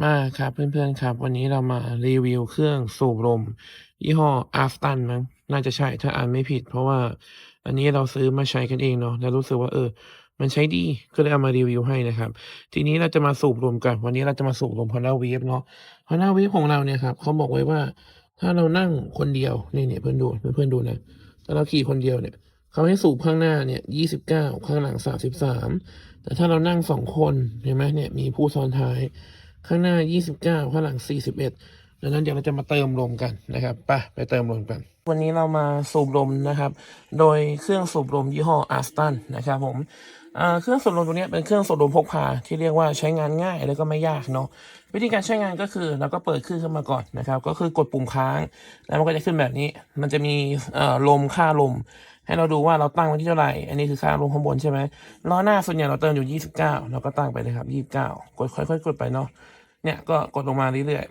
มาครับเพื่อนๆครับ วันนี้เรามารีวิวเครื่องสูบลมยี่ห้อ Aston มั้งน่าจะใช่ถ้าอ่านไม่ผิด เพราะว่าอันนี้เราซื้อมาใช้กันเองเนาะแล้วรู้สึกว่าเออ มันใช้ดีก็เลยเอามารีวิวให้นะครับ ทีนี้เราจะมาสูบลมกัน วันนี้เราจะมาสูบลม Honda Wave เนาะ Honda Wave ของเราเนี่ยครับเขาบอกไว้ว่า ถ้าเรานั่งคนเดียวนี่เนี่ยเพื่อนดูเพื่อนดูนะถ้าเราขี่คนเดียวเนี่ยเขาให้สูบข้างหน้าเนี่ยยี่สิบเก้าข้างหลังสามสิบสามแต่ถ้าเรานั่งสองคนเห็นไหมเนี่ยมีผู้ซ้อนท้าย ข้างหน้า 29 ข้างหลัง 41 ดังนั้นเดี๋ยวเราจะมาเติมลมกันนะครับไปไปเติมลมกัน วันนี้เรามาสูบลมนะครับ โดยเครื่องสูบลมยี่ห้อ Aston นนะครับผมเครื่องสูบลมตัวนี้เป็นเครื่องสูบลมพกพาที่เรียกว่าใช้งานง่ายแล้วก็ไม่ยากเนาะวิธีการใช้งานก็คือเราก็เปิดเครื่องขึ้นมาก่อนนะครับ ก็คือกดปุ่มค้าง แล้วมันก็จะขึ้นแบบนี้ มันจะมีลมค่าลม ให้เราดูว่าเราตั้งไว้ที่เท่าไหร่ อันนี้คือค่าลมข้างบนใช่ไหมล้อหน้าส่วนใหญ่เราเติมอยู่ 29 เราก็ตั้งไปเลยครับ 29 กดค่อยๆกดไปเนาะ เนี่ยก็กดลงมาเรื่อย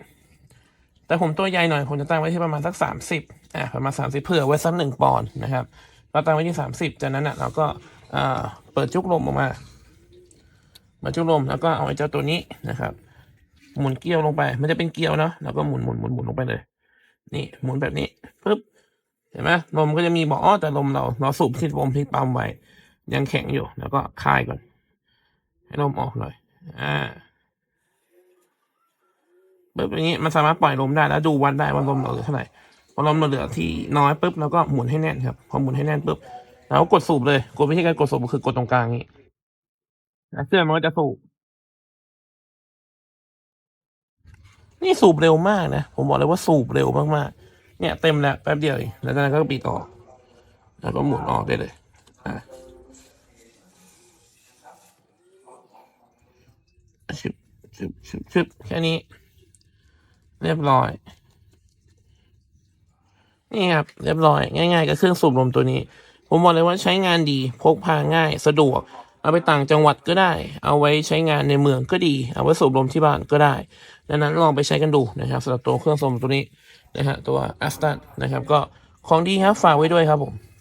ๆ แต่ผมตัวใหญ่หน่อย ผมจะตั้งไว้ที่ประมาณสักสามสิบอ่าประมาณสามสิบเผื่อไว้สักหนึ่งปอนด์นะครับ เราตั้งไว้ที่สามสิบจากนั้นอะเราก็อ่าเปิดจุกลมออกมาเปิดจุกลมแล้วก็เอาไอ้เจ้าตัวนี้นะครับหมุนเกลียวลงไป มันจะเป็นเกลียวเนาะ แล้วก็หมุนหมุนหมุนหมุนลงไปเลย นี่หมุนแบบนี้ปึ๊บ เห็นไหมลมก็จะมีบอกอ้อแต่ลมเราเราสูบที่ลมที่ปั๊มไว้ยังแข็งอยู่ แล้วก็คลายก่อน ให้ลมออกหน่อย อ่าแบบนี้มันสามารถปล่อยลมได้แล้วดูวัดได้ว่าลมเราเหลือเท่าไหร่พอลมเราเหลือที่น้อยปุ๊บเราก็หมุนให้แน่นครับ พอหมุนให้แน่นปุ๊บเราก็กดสูบเลยกดวิธีการกดสูบคือกดตรงกลางนี้แล้วเครื่องมันก็จะสูบนี่สูบเร็วมากนะ ผมบอกเลยว่าสูบเร็วมากๆ เนี่ยเต็มแล้วแป๊บเดียวเองแล้วจากนั้นก็ปิดออกแล้วก็หมุนออกได้เลยอะชึบชึบชึบชึบแค่นี้ เรียบร้อย นี่ครับ เรียบร้อย ง่าย ๆกับเครื่องสูบลมตัวนี้ ผมบอกเลยว่าใช้งานดี พกพาง่าย สะดวก เอาไปต่างจังหวัดก็ได้ เอาไว้ใช้งานในเมืองก็ดี เอาไว้สูบลมที่บ้านก็ได้ ดังนั้นลองไปใช้กันดูนะครับสำหรับตัวเครื่องสูบลมตัวนี้นะฮะตัว a s t a n นะครับ ก็ของดีครับฝากไว้ด้วยครับผม